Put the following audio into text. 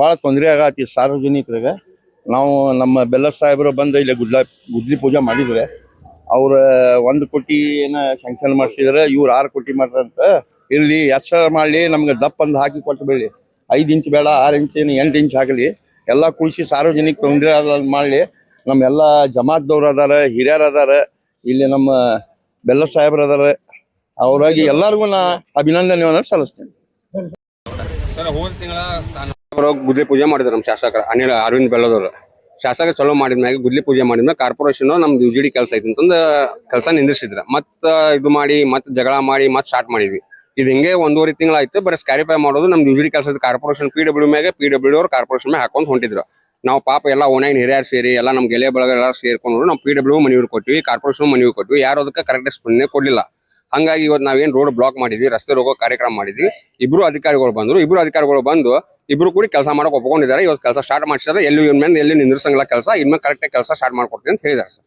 ಭಾಳ ತೊಂದರೆ ಆಗತಿ ಸಾರ್ವಜನಿಕರಿಗೆ. ನಾವು ನಮ್ಮ ಬೆಲ್ಲ ಸಾಹೇಬರು ಬಂದು ಇಲ್ಲಿ ಗುದ್ಲಾ ಗುದ್ಲಿ ಪೂಜೆ ಮಾಡಿದ್ರೆ, ಅವ್ರ ಒಂದು ಕೋಟಿ ಏನ ಸಂಕ್ಷನ್ ಮಾಡಿಸಿದ್ರೆ, ಇವ್ರು ಆರು ಕೋಟಿ ಮಾಡ್ರಂತ ಇಲ್ಲಿ ಎಚ್ಚರ ಮಾಡಲಿ, ನಮ್ಗೆ ದಪ್ಪ ಅಂದ್ ಹಾಕಿ ಕೊಟ್ಟು ಬೆಳಿ ಐದು ಇಂಚ್ ಬೇಡ, ಆರು ಇಂಚ್ ಏನು, ಎಂಟು ಇಂಚ್ ಆಗಲಿ. ಎಲ್ಲ ಕುಳಿಸಿ ಸಾರ್ವಜನಿಕ ತೊಂದರೆ ಮಾಡಲಿ. ನಮ್ಮೆಲ್ಲ ಜಮಾತ್ದವ್ರು ಅದಾರ, ಹಿರಿಯರು ಅದಾರ, ಇಲ್ಲಿ ನಮ್ಮ ಬೆಲ್ಲ ಸಾಹೇಬ್ರು ಅದಾರ. ಅವರಾಗಿ ಎಲ್ಲರಿಗೂ ನಾ ಅಭಿನಂದನೆ ಸಲ್ಲಿಸ್ತೇನೆ. ಅವರು ಗುದ್ಲಿ ಪೂಜೆ ಮಾಡಿದ್ರು ನಮ್ಮ ಶಾಸಕರು, ಅನಿಲ್, ಅರವಿಂದ್ ಬೆಳ್ಳದವರು. ಶಾಸಕ ಚಲೋ ಮಾಡಿದ್ಮ್ಯಾಗ ಗುದ್ಲಿ ಪೂಜೆ ಮಾಡಿದ್ಮ್ಯಾಗ ಕಾರ್ಪೊರೇಷನ್ ನಮ್ದು ಯು ಜಿ ಡಿ ಕೆಲಸ ಐತಿ ಅಂತಂದು ಕೆಲಸ ನಿಂದಿರ್ಸಿದ್ರ. ಮತ್ತ ಇದು ಮಾಡಿ, ಮತ್ತೆ ಜಗಳ ಮಾಡಿ, ಮತ್ತೆ ಸ್ಟಾರ್ಟ್ ಮಾಡಿದ್ವಿ. ಇದು ಹಿಂಗೆ ಒಂದೂವರೆ ತಿಂಗಳಾಯ್ತು, ಬರೀ ಸ್ಕ್ಯಾರಿಫೈ ಮಾಡೋದು ನಮ್ದು ಯು ಜಿ ಡಿ ಕೆಲಸ ಕಾರ್ಪೊರೇಷನ್ ಪಿ ಡಬ್ಲ್ಯೂ ಮ್ಯಾಗ ಪಿ ಡಬ್ಲ್ಯೂ ಅವ್ರು ಕಾರ್ಪೊರೇಷನ್ ಮ್ಯಾಗ ಹಾಕೊಂಡು ಹೊಂಟಿದ್ರು. ನಾವು ಪಾಪ ಎಲ್ಲ ಓನೈನ್ ಹಿರಿಯರು ಸೇರಿ, ಎಲ್ಲ ನಮ್ಮ ಗೆಳೆಯ ಬಳಗ ಎಲ್ಲ ಸೇರ್ಕೊಂಡು ನಾವು ಪಿ ಡಬ್ಲ್ಯೂ ಮನವಿ ಕೊಟ್ವಿ, ಕಾರ್ಪೊರೇಷನ್ ಮನವಿ ಕೊಟ್ವಿ. ಯಾರು ಅದಕ್ಕೆ ಕರೆಕ್ಟ್ ಸ್ಪಂದನೆ ಕೊಡ್ಲಿಲ್ಲ. ಹಂಗಾಗಿ ಇವತ್ತು ನಾವೇನ್ ರೋಡ್ ಬ್ಲಾಕ್ ಮಾಡಿದ್ವಿ ರಸ್ತೆ ರೋಗೋ ಕಾರ್ಯಕ್ರಮ ಮಾಡಿದ್ವಿ. ಇಬ್ರು ಅಧಿಕಾರಿಗಳು ಬಂದ್ರು ಇಬ್ರು ಅಧಿಕಾರಿಗಳು ಬಂದು ಇಬ್ರು ಕೂಡಿ ಕೆಲಸ ಮಾಡಕ್ ಒಪ್ಕೊಂಡಿದ್ದಾರೆ. ಇವತ್ತು ಕೆಲಸ ಸ್ಟಾರ್ಟ್ ಮಾಡಿಸಿದ್ರೆ ಎಲ್ಲಿ ಇವನ್ ಮೇಲೆ ಎಲ್ಲಿ ನಿಂದ್ರಸಂಗಿಲ್ಲ ಕೆಲಸ ಇನ್ಮೇಲೆ ಕರೆಕ್ಟ್ ಕೆಲಸ ಸ್ಟಾರ್ಟ್ ಮಾಡ್ಕೊಡ್ತೀನಿ ಅಂತ ಹೇಳಿದ್ದಾರೆ ಸರ್.